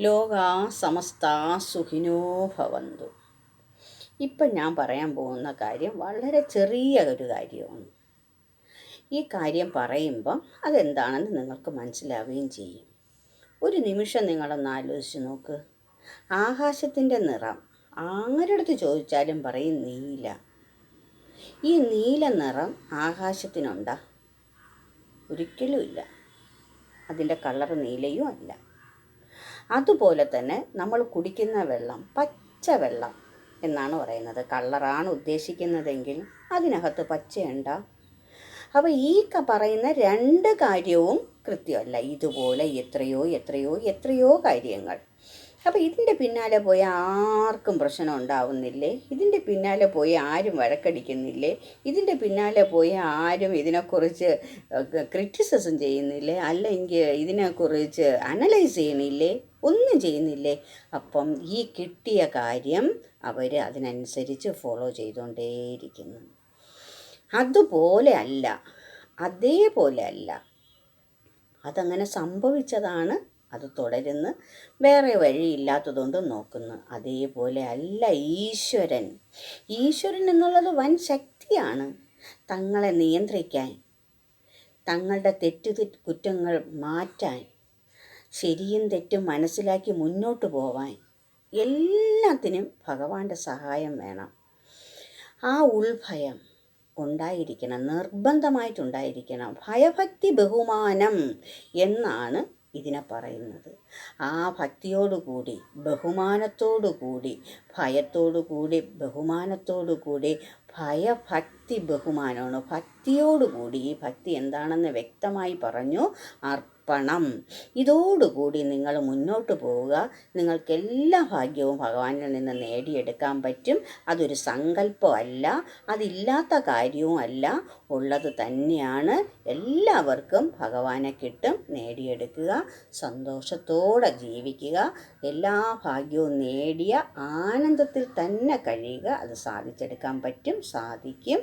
ലോക സമസ്ത സുഖിനോ ഭവന്തു. ഇപ്പം ഞാൻ പറയാൻ പോകുന്ന കാര്യം വളരെ ചെറിയ ഒരു കാര്യമാണ്. ഈ കാര്യം പറയുമ്പം അതെന്താണെന്ന് നിങ്ങൾക്ക് മനസ്സിലാവുകയും ചെയ്യും. ഒരു നിമിഷം നിങ്ങളൊന്ന് ആലോചിച്ച് നോക്ക്. ആകാശത്തിന്റെ നിറം ആരടുത്ത് ചോദിച്ചാലും പറയും നീല. ഈ നീല നിറം ആകാശത്തിനുണ്ടാ? ഒരിക്കലുമില്ല അതിന്റെ കളർ നീലയും അല്ല. അതുപോലെ തന്നെ നമ്മൾ കുടിക്കുന്ന വെള്ളം പച്ചവെള്ളം എന്നാണ് പറയുന്നത്. കള്ളറാണ് ഉദ്ദേശിക്കുന്നതെങ്കിൽ അതിനകത്ത് പച്ചയുണ്ട? അപ്പോൾ ഈ പറയുന്ന രണ്ട് കാര്യവും കൃത്യമല്ല. ഇതുപോലെ എത്രയോ എത്രയോ എത്രയോ കാര്യങ്ങൾ. അപ്പോൾ ഇതിന്റെ പിന്നാലെ പോയി ആർക്കും പ്രശ്നം ഉണ്ടാവുന്നില്ലേ? ഇതിന്റെ പിന്നാലെ പോയി ആരും വഴക്കടിക്കുന്നില്ലേ? ഇതിന്റെ പിന്നാലെ പോയി ആരും ഇതിനെക്കുറിച്ച് ക്രിറ്റിസിസം ചെയ്യുന്നില്ലേ? അല്ലെങ്കിൽ ഇതിനെക്കുറിച്ച് അനലൈസ് ചെയ്യണില്ലേ ഒന്നും ചെയ്യുന്നില്ലേ? അപ്പം ഈ കിട്ടിയ കാര്യം അവർ അതിനനുസരിച്ച് ഫോളോ ചെയ്തുകൊണ്ടേയിരിക്കുന്നു. അതുപോലെ അല്ല അതേപോലെ അല്ല അതങ്ങനെ സംഭവിച്ചതാണ് അത് തുടരുന്ന്. വേറെ വഴിയില്ലാത്തതുകൊണ്ട് നോക്കുന്നു. അതേപോലെ അല്ല ഈശ്വരൻ. ഈശ്വരൻ എന്നുള്ളത് വൻ ശക്തിയാണ്. തങ്ങളെ നിയന്ത്രിക്കാൻ തങ്ങളുടെ തെറ്റു കുറ്റങ്ങൾ മാറ്റാൻ ശരിയും തെറ്റും മനസ്സിലാക്കി മുന്നോട്ട് പോവാൻ എല്ലാത്തിനും ഭഗവാന്റെ സഹായം വേണം. ആ ഉൾഭയം ഉണ്ടായിരിക്കണം നിർബന്ധമായിട്ടുണ്ടായിരിക്കണം. ഭയഭക്തി ബഹുമാനം എന്നാണ് ഇതിനെ പറയുന്നത്. ആ ഭക്തിയോടുകൂടി ബഹുമാനത്തോടുകൂടി ഭയത്തോടുകൂടി ബഹുമാനത്തോടുകൂടി ഭയഭക്തി ബഹുമാനമാണ് ഭക്തിയോടുകൂടി ഭക്തി എന്താണെന്ന് വ്യക്തമായി പറഞ്ഞു അർപ്പണം. ഇതോടുകൂടി നിങ്ങൾ മുന്നോട്ട് പോവുക. നിങ്ങൾക്ക് എല്ലാ ഭാഗ്യവും ഭഗവാനിൽ നിന്ന് നേടിയെടുക്കാൻ പറ്റും. അതൊരു സങ്കല്പമല്ല. അതില്ലാത്ത കാര്യവും അല്ല. ഉള്ളത് തന്നെയാണ്. എല്ലാവർക്കും ഭഗവാനെ കിട്ടും. നേടിയെടുക്കുക. സന്തോഷത്തോടെ ജീവിക്കുക. എല്ലാ ഭാഗ്യവും നേടിയ ആനന്ദത്തിൽ തന്നെ കഴിയുക. അത് സാധിച്ചെടുക്കാൻ പറ്റും. സാധിക്കും.